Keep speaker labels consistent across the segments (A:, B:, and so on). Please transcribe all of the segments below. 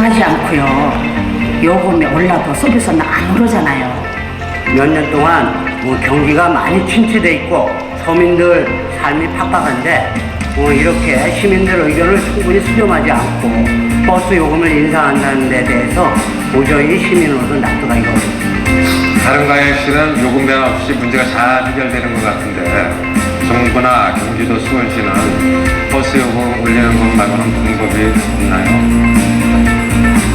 A: 일정하지 않고요. 요금이 올라도 서비스는 안 오르잖아요.
B: 몇 년 동안 뭐 경기가 많이 침체돼 있고 서민들 삶이 팍팍한데 뭐 이렇게 시민들 의견을 충분히 수렴하지 않고 버스 요금을 인상한다는 데 대해서 도저히 시민으로서 납득하기가 어렵습니다.
C: 다른 광역시는 요금 변화 없이 문제가 잘 해결되는 것 같은데 정부나 경기도 수원시는 버스 요금 올리는 것 말고는 방법이 없나요?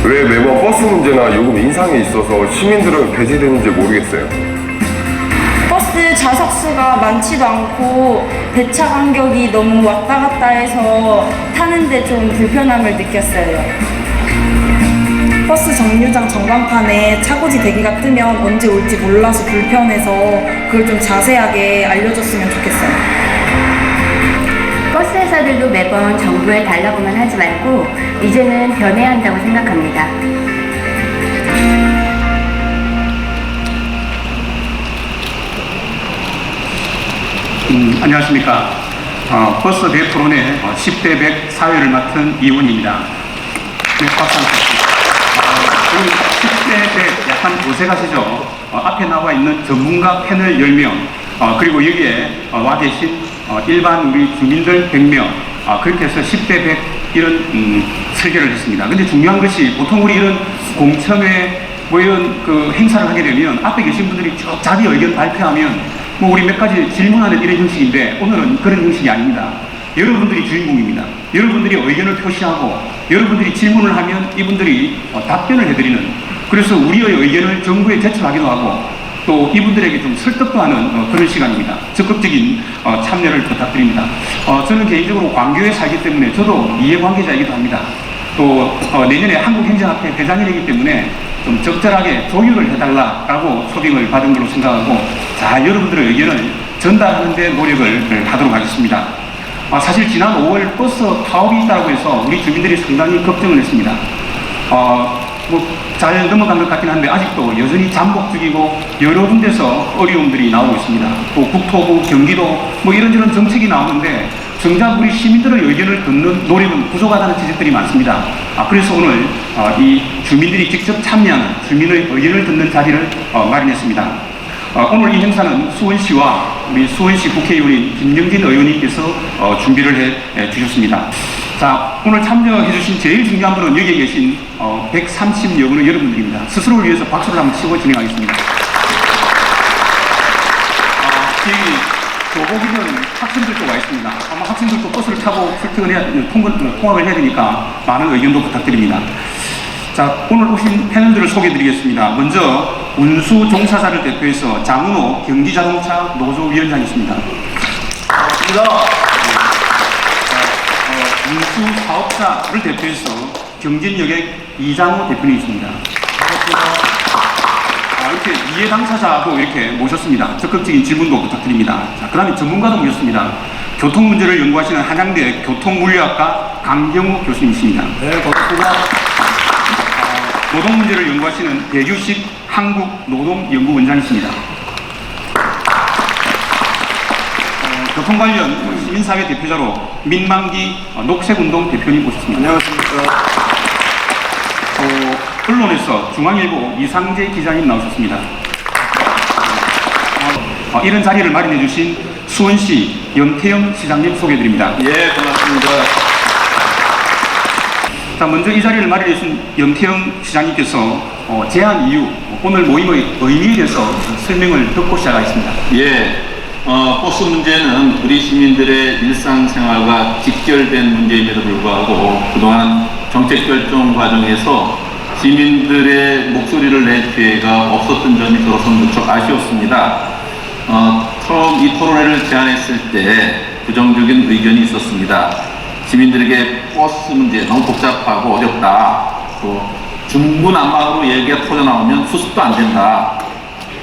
D: 왜 매번 버스 문제나 요금 인상에 있어서 시민들은 배제되는지 모르겠어요.
E: 버스 좌석 수가 많지도 않고 배차 간격이 너무 왔다 갔다 해서 타는데 좀 불편함을 느꼈어요. 버스 정류장 전광판에 차고지 대기가 뜨면 언제 올지 몰라서 불편해서 그걸 좀 자세하게 알려줬으면 좋겠어요.
F: 회사들도 매번 정부에 달라고만 하지 말고 이제는 변해야 한다고 생각합니다.
G: 음, 안녕하십니까. 어, 버스 대프론의 어, 10대 100 사회를 맡은 이훈입니다. 네, 박수 한번 주십시오. 어, 오늘 10대 100 약간 어색하시죠? 어, 앞에 나와 있는 전문가 패널 10명, 어, 그리고 여기에 어, 와 계신 어, 일반 우리 주민들 100명, 어, 그렇게 해서 10대 100 이런 음, 설계를 했습니다. 근데 중요한 것이 보통 우리 이런 공청회 뭐 이런 그 행사를 하게 되면 앞에 계신 분들이 쭉 자기 의견 발표하면 뭐 우리 몇 가지 질문하는 이런 형식인데 오늘은 그런 형식이 아닙니다. 여러분들이 주인공입니다. 여러분들이 의견을 표시하고 여러분들이 질문을 하면 이분들이 어, 답변을 해드리는 그래서 우리의 의견을 정부에 제출하기도 하고 또 이분들에게 좀 설득도 하는 어, 그런 시간입니다. 적극적인 어, 참여를 부탁드립니다. 어, 저는 개인적으로 광교에 살기 때문에 저도 이해관계자이기도 합니다. 또 어, 내년에 한국행정학회 회장이기 때문에 좀 적절하게 조율을 해달라라고 초빙을 받은 걸로 생각하고 자 여러분들의 의견을 전달하는 데 노력을 네, 하도록 하겠습니다. 아, 사실 지난 5월 버스 파업이 있다고 해서 우리 주민들이 상당히 걱정을 했습니다. 어, 뭐 잘 넘어간 것 같긴 한데 아직도 여전히 잠복 중이고 여러 군데서 어려움들이 나오고 있습니다. 또 국토부, 경기도 뭐 이런저런 정책이 나오는데 정작 우리 시민들의 의견을 듣는 노력은 부족하다는 지적들이 많습니다. 아, 그래서 오늘 어, 이 주민들이 직접 참여하는 주민의 의견을 듣는 자리를 어, 마련했습니다. 어, 오늘 이 행사는 수원시와 우리 수원시 국회의원인 김영진 의원님께서 어, 준비를 해, 해 주셨습니다. 자, 오늘 참여해 주신 제일 중요한 분은 여기 계신 어, 130여 분의 여러분들입니다. 스스로를 위해서 박수를 한번 치고 진행하겠습니다. 아, 여기 교복 입은 학생들도 와 있습니다. 아마 학생들도 버스를 타고 출퇴근 해야, 통근, 통학을 해야 되니까 많은 의견도 부탁드립니다. 자, 오늘 오신 패널들을 소개해 드리겠습니다. 먼저 운수 종사자를 대표해서 장은호 경기자동차 노조위원장이십니다. 반갑습니다. 어, 운수 사업자를 대표해서 경진여객 이장호 대표님이십니다. 아, 이렇게 이해 당사자도 이렇게 모셨습니다. 적극적인 질문도 부탁드립니다. 자, 그 다음에 전문가도 모셨습니다. 교통 문제를 연구하시는 한양대 교통물리학과 강경우 교수님이십니다. 네, 반갑습니다. 노동 문제를 연구하시는 배규식 한국노동연구원장이십니다. 어, 교통 관련 시민사회 대표자로 민만기 어, 녹색운동 대표님 모셨습니다. 안녕하십니까. 어, 언론에서 중앙일보 이상재 기자님 나오셨습니다. 어, 이런 자리를 마련해 주신 수원시 연태영 시장님 소개드립니다.
H: 예, 반갑습니다.
G: 자, 먼저 이 자리를 마련해 주신 연태영 시장님께서 어, 제안 이유, 오늘 모임의 의미에 대해서 설명을 듣고 시작하겠습니다.
H: 예, 어, 버스 문제는 우리 시민들의 일상생활과 직결된 문제임에도 불구하고 그동안 정책 결정 과정에서 시민들의 목소리를 낼 기회가 없었던 점이 저로서는 무척 아쉬웠습니다. 어, 처음 이 토론회를 제안했을 때 부정적인 의견이 있었습니다. 시민들에게 버스 문제 너무 복잡하고 어렵다. 또 중구난방으로 얘기가 터져나오면 수습도 안 된다.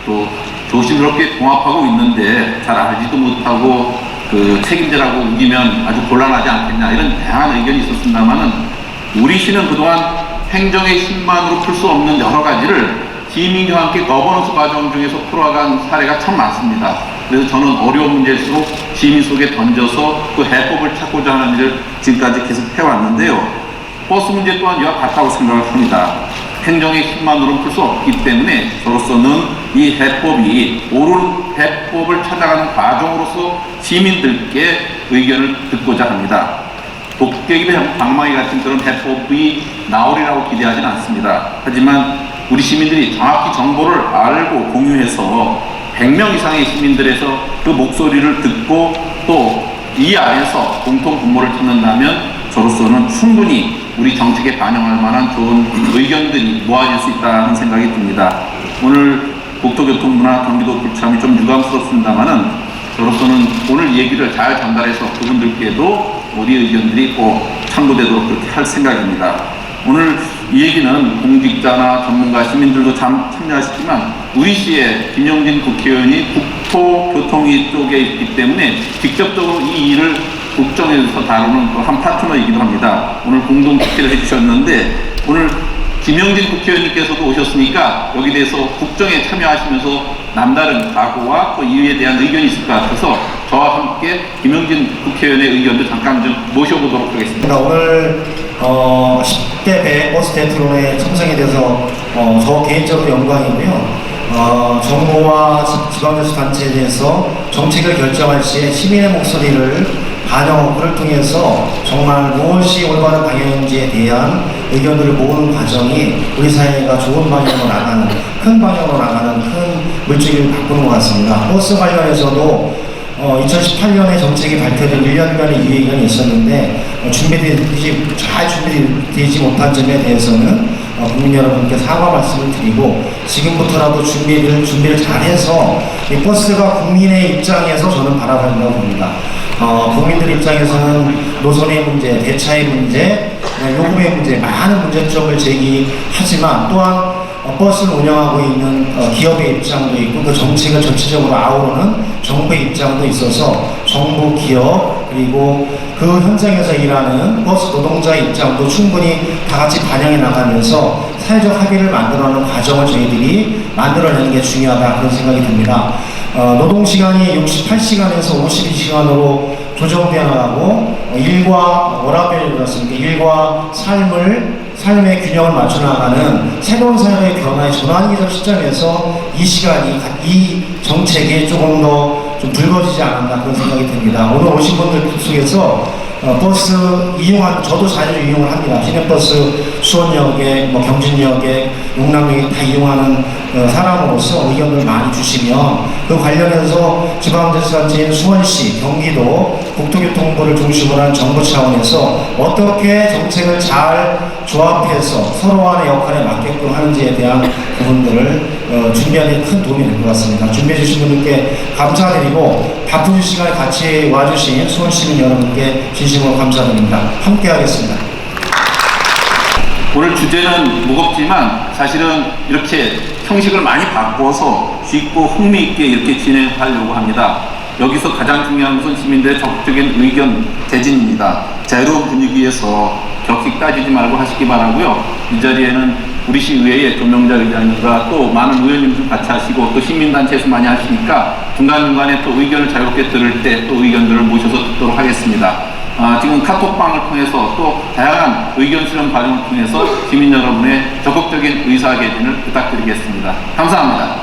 H: 또 조심스럽게 통합하고 있는데 잘 알지도 못하고 그 책임자라고 우기면 아주 곤란하지 않겠냐 이런 다양한 의견이 있었습니다만은 우리 시는 그동안 행정의 힘만으로 풀 수 없는 여러 가지를 시민과 함께 거버넌스 과정 중에서 풀어간 사례가 참 많습니다. 그래서 저는 어려운 문제일수록 시민 속에 던져서 그 해법을 찾고자 하는 일을 지금까지 계속 해왔는데요. 버스 문제 또한 이와 같다고 생각을 합니다. 행정의 힘만으로는 풀 수 없기 때문에 저로서는 이 해법이 옳은 해법을 찾아가는 과정으로서 시민들께 의견을 듣고자 합니다. 도깨비 방망이 같은 그런 해법이 나오리라고 기대하지는 않습니다. 하지만 우리 시민들이 정확히 정보를 알고 공유해서 100명 이상의 시민들에서 그 목소리를 듣고 또 이 안에서 공통 분모를 찾는다면 저로서는 충분히 우리 정책에 반영할 만한 좋은 의견들이 모아질 수 있다는 생각이 듭니다. 오늘 국토교통부나 경기도 불참이 좀 유감스럽습니다만은 저로서는 오늘 얘기를 잘 전달해서 그분들께도 우리 의견들이 꼭 참고되도록 그렇게 할 생각입니다. 오늘 이 얘기는 공직자나 전문가 시민들도 참 참여하시지만 우리 시의 김영진 국회의원이 국토교통위 쪽에 있기 때문에 직접적으로 이 일을 국정에서 다루는 또 한 파트너이기도 합니다. 오늘 공동 국회를 해주셨는데 오늘 김영진 국회의원님께서도 오셨으니까 여기 대해서 국정에 참여하시면서 남다른 각오와 또 이에 대한 의견이 있을 것 같아서 저와 함께 김영진 국회의원의 의견도 잠깐 좀 모셔보도록 하겠습니다.
I: 그러니까 오늘 어, 10대 100 버스 대표론에 참석이 돼서 어, 저 개인적으로 영광이고요. 어, 정부와 지- 지방자치단체에 대해서 정책을 결정할 시에 시민의 목소리를 반영을 통해서 정말 무엇이 올바른 방향인지에 대한 의견들을 모으는 과정이 우리 사회가 좋은 방향으로 나가는 큰 방향으로 나가는 큰 물줄기를 바꾸는 것 같습니다. 버스 관련해서도 어, 2018년에 정책이 발표된 1년간의 유예기간이 있었는데 어, 준비되지 잘 준비되지 못한 점에 대해서는 어, 국민 여러분께 사과 말씀을 드리고 지금부터라도 준비를 준비를 잘해서 이 버스가 국민의 입장에서 저는 바라본다고 봅니다. 어, 국민들 입장에서는 노선의 문제, 대차의 문제, 요금의 문제 많은 문제점을 제기하지만 또한 어, 버스를 운영하고 있는 어, 기업의 입장도 있고 그 정책을 전체적으로 아우르는 정부의 입장도 있어서 정부, 기업 그리고 그 현장에서 일하는 버스 노동자의 입장도 충분히 다 같이 반영해 나가면서 사회적 합의를 만들어내는 과정을 저희들이 만들어내는 게 중요하다 그런 생각이 듭니다. 어, 노동 시간이 68시간에서 52시간으로 어, 일과 워라밸을 그렇습니까? 일과 삶을 삶의 균형을 맞춰 나가는 새로운 사회의 변화의 전환기적 시점에서 이 시간이 가- 이 정책이 조금 더 좀 붉어지지 않았나 그런 생각이 듭니다. 오늘 오신 분들 속에서 어, 버스 이용한 저도 자주 이용을 합니다. 시내버스 수원역에 뭐 경진역에 용남역에 다 이용하는 어, 사람으로서 의견을 많이 주시면 그 관련해서 지방자치단체인 수원시, 경기도 국토교통부를 중심으로 한 정부 차원에서 어떻게 정책을 잘 조합해서 서로 간의 역할에 맞게끔 하는지에 대한 부분들을 어, 준비하는 데큰 도움이 될 것 같습니다. 준비해 주신 분들께 감사드리고 바쁜 시간에 같이 와주신 수원 시민 여러분께 진심으로 감사드립니다. 함께 하겠습니다.
H: 오늘 주제는 무겁지만 사실은 이렇게 형식을 많이 바꿔서 쉽고 흥미있게 이렇게 진행하려고 합니다. 여기서 가장 중요한 것은 시민들의 적극적인 의견 대진입니다. 자유로운 분위기에서 격식 따지지 말고 하시기 바라고요. 이 자리에는 우리 시의회의 조명자 의장님과 또 많은 의원님들 같이 하시고 또 시민단체에서 많이 하시니까 중간중간에 또 의견을 자유롭게 들을 때 또 의견들을 모셔서 듣도록 하겠습니다. 아, 지금 카톡방을 통해서 또 다양한 의견 수렴 과정을 통해서 시민 여러분의 적극적인 의사 개진을 부탁드리겠습니다. 감사합니다.